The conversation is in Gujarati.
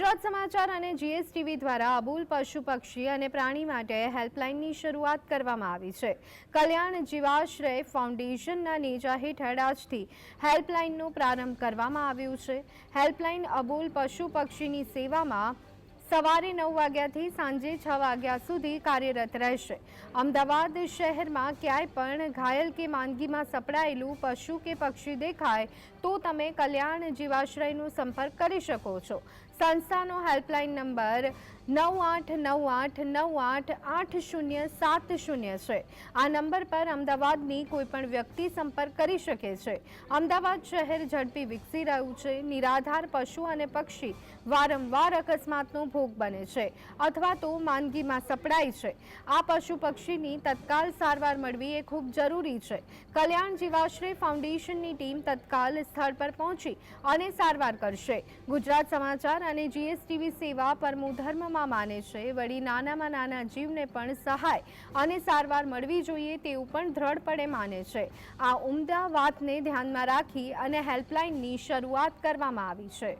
ગુજરાત સમાચાર અને જીએસટીવી દ્વારા અબુલ પશુ પક્ષી અને પ્રાણી માટે હેલ્પલાઇનની શરૂઆત કરવામાં આવી છે. કલ્યાણ જીવાશ્રય ફાઉન્ડેશનના નેજા હેઠળ આજથી હેલ્પલાઇનનો પ્રારંભ કરવામાં આવ્યો છે. હેલ્પલાઇન અબુલ પશુ પક્ષીની સેવામાં સવારે નવ વાગ્યાથી સાંજે છ વાગ્યા સુધી કાર્યરત રહેશે. અમદાવાદ શહેરમાં ક્યાંય પણ ઘાયલ કે માંદગીમાં સપડાયેલું પશુ કે પક્ષી દેખાય તો તમે કલ્યાણ જીવાશ્રયનો સંપર્ક કરી શકો છો. સંસ્થાનો હેલ્પલાઇન નંબર નવ આઠ નવ આઠ નવ આઠ આઠ શૂન્ય, સાત શૂન્ય છે. આ નંબર પર અમદાવાદની કોઈપણ વ્યક્તિ સંપર્ક કરી શકે છે. અમદાવાદ શહેર ઝડપી વિકસી રહ્યું છે, નિરાધાર પશુ અને પક્ષી વારંવાર અકસ્માતનો ભોગ બને છે, અથવા તો માંદગીમાં સપડાય છે. આ પશુ પક્ષીની તત્કાલ સારવાર મળવી એ ખૂબ જરૂરી છે. કલ્યાણ જીવાશ્રય ફાઉન્ડેશનની ટીમ તત્કાલ સ્થળ પર પહોંચી અને સારવાર કરશે. ગુજરાત સમાચાર અને જીએસટીવી સેવા પરમો ધર્મમાં માને છે. વળી નાનામાં નાના જીવને પણ સહાય અને સારવાર મળવી જોઈએ તેવું પણ દ્રઢપણે માને છે. આ ઉમદા વાતને ધ્યાનમાં રાખી અને હેલ્પલાઇનની શરૂઆત કરવામાં આવી છે.